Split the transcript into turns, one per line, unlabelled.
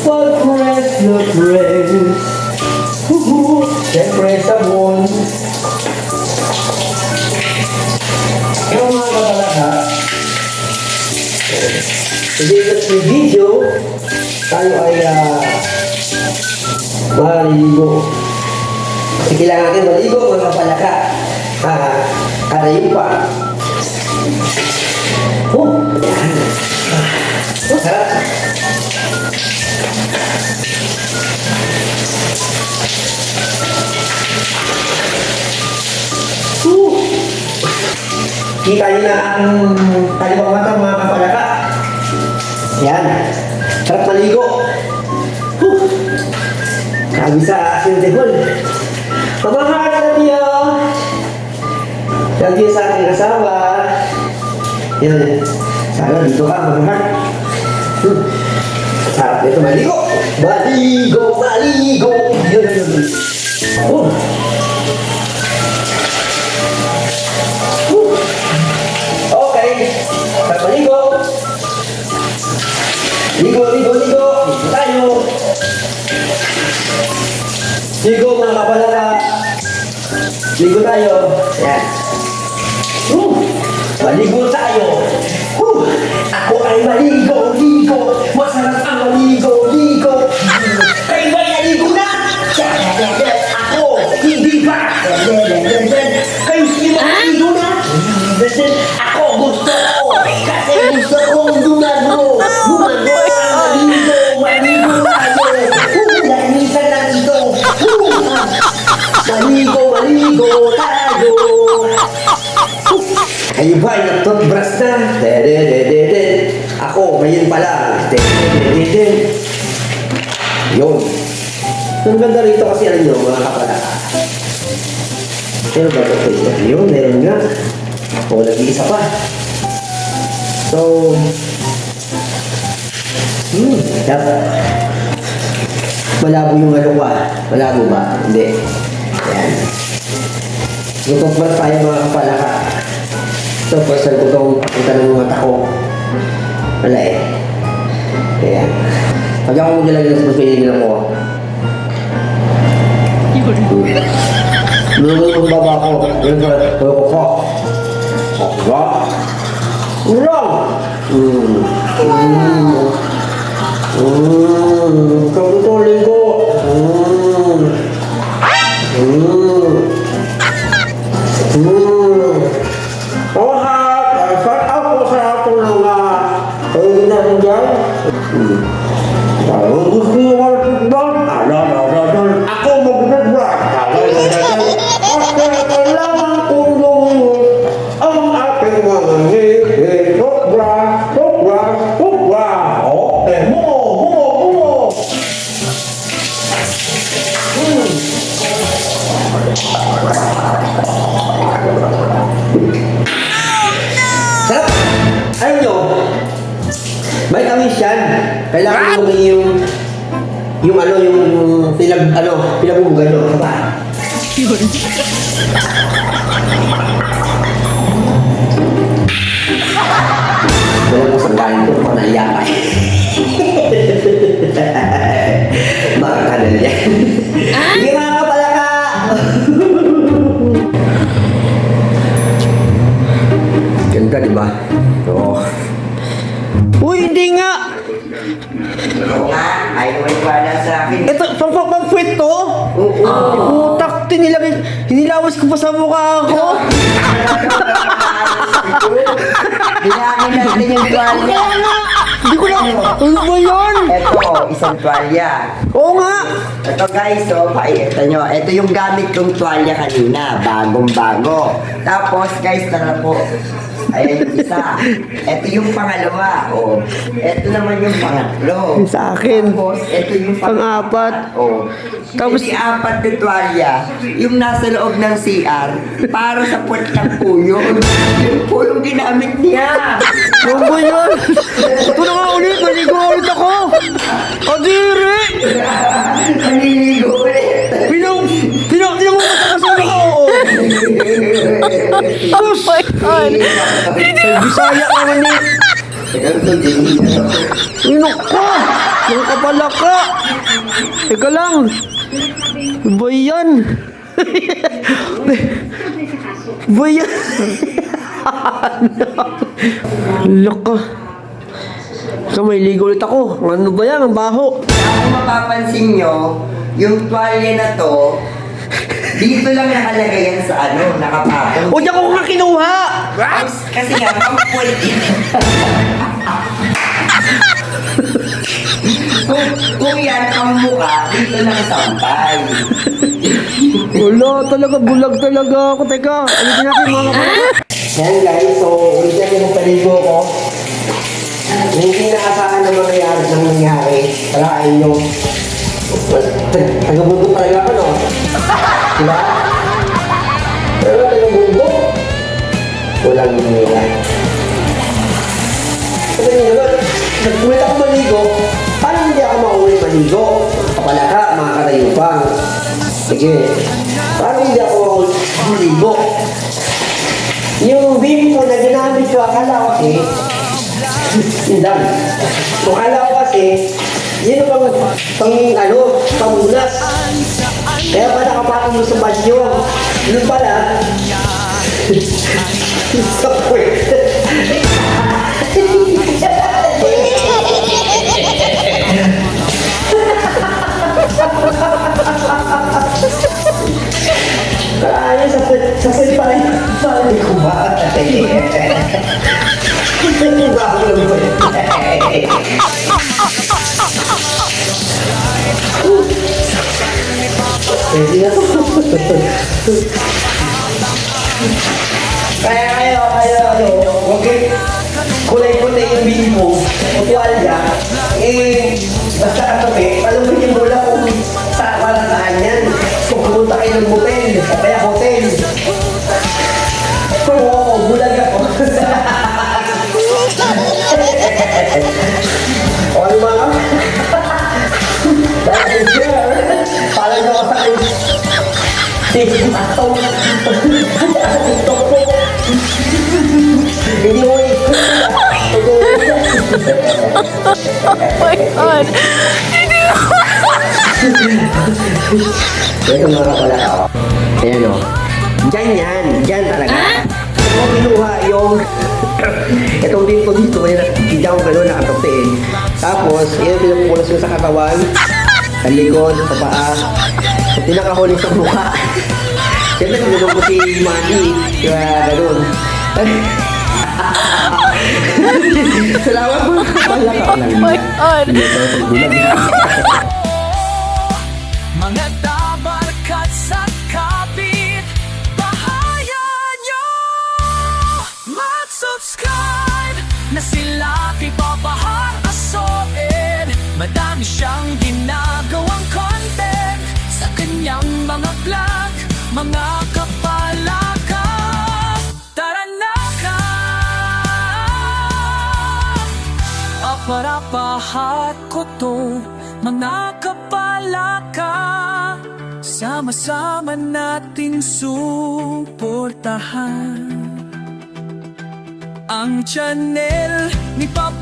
Pag fresh na fresh. Huhu. Siyempre sabon. Yung mga kabalaka, hindi sa video, tayo ay uh, maliligo. Kasi kailangan natin maligo mga kapalaka. Ah, karayin pa. Oh, yan. Ah, sarap. Kita niyo na ang kaliwang mata mga kapalaka. Yan. Sarap maligo. Whew. Sabi sa Sintehol. Pamahal na niyo. Lagi sa aking asawa. Yan. Sana dito ka, mamahal. Hmm. Sarap nito maligo. Maligo, maligo. Yun, yun, yun. Oh. Okay. Sarap maligo. Ligo, ligo, ligo. Ligo tayo. Ligo mga kapalaka. Ligo tayo. Maligo, maligo tayo. Kayo ba nagtoothbrush na? Dede-dede-dede. Ako, ngayon pa lang. Dede-dede-dede. Yun. Ang ganda rito kasi alam nyo, mga kapala. Pero ba ito? Yun, meron nga. O, nag-iisa pa. So, hmm, dapat. Malabo yung ano ba? Malabo ba? Hindi. Ayan. Nagtoothbrush tayo mga kapalaka. So, first time ko itong pakita ng mga tako. Wala eh. Ayan. Pag ako maglalagay sa pagpiliin ako. Lulong ang baba ko. Ganun ka. Kaya ko ko. Diba? Ulang! Hmm. Hmm. Hmm. Maging yung yung ano, yung pinag, ano, pinabubugan nyo. Ano ba? Wala mo sanggaling ko, kung naiya ka. Makakanal yan. Hindi mga kapalaka! Ganda, di ba? Oo. Uy, hindi nga!
Oo nga, ayaw mo wala sa akin.
Ito, pampapampuit to?
Oo.
Putak, tinilagay, hinilawas ko pa sa mukha ko.
Bilangin natin yung tuwalya.
Hindi ko na, ano ba yun?
Ito, isang tuwalya.
Oo nga.
Ito guys, so, pakikita nyo. Ito yung gamit kong tuwalya kanina. Bagong bago. Tapos guys, tara po. Ayan yung isa. Ito yung pangalawa. Oh. Ito naman yung pangatlo.
Sa akin.
Tapos, ito yung
Pang-apat.
Oh.
Tapos-
Tapos, yung apat na tuwalya, yung nasa loob ng CR, para sa puwet ng yun. Yung po yung ginamit niya.
Ano ba yan? Ito na nga ulit, maligo ulit ako! Kadiri!
Naliligo ulit.
Oh my God!
Ay, Bisaya naman ni... Inok ka! Nang kapala ka! Teka lang! Ano Ba yan? Ba yan? Laka. Sa may ligo ulit ako. Ano ba yan? Ang baho.
Kung mapapansin nyo, yung tuwalya na to, dito lang nakalagay yan sa ano, nakapatong.
O, diyan ko nga kinuha!
Kasi nga, pang-pulit kung, kung yan ang mukha, dito lang sampay.
Wala talaga, bulag talaga ako. Teka, alitin natin mga kapatid. Yan guys, so ulit na yung paligo ko. Hindi inaasahan na mangyayari ng nangyari. Kalain nyo. Tagabundo talaga ako, no? Diba? Pero tagabundo. Walang nangyayari. Kasi nga naman, nag-ulit ako maligo. Paano hindi ako maulit maligo? Kapala ka, mga katayupang. Sige. Paano hindi ako maligo? Yung beam ko na ginamit ko, akala ko kasi, hindi. Akala ko kasi, yun ang pang, pang ano, pamunas. Banyo. Yun pala, sa puwet. Kaya sa sa pa rin. Paano ko ba? Hindi ba ako ng puwet? Pwede na to. Kaya kayo, kayo, ano, huwag kayo kulay-kulay yung bili mo, o tuwalya, eh, basta katabi, mo yung mula kung sa para saan yan. Kung pumunta kayo ng hotel, o kaya hotel. Ako, bulag ako.
Oh my God!
Ito mga kapala ako. Ayan o. Diyan yan. Diyan talaga. Kung kinuha yung... Itong dito dito, hindi ako gano'n nakatotin. Tapos, yun pinupulas mo sa katawan, sa likod, sa paa, at pinakahuli sa mukha. Siyempre, tinulong ko si Manny, kaya gano'n. Salamat po. Wala ka
Oh my God!
Mga tabarkat sa kapit Bahayan nyo Mag-subscribe Na sila kay Babahar Asoed Madami siyang ginagawang content Sa kanyang mga vlog Aparapahat ko to Mga kapalaka Sama-sama nating suportahan. Ang channel ni Papa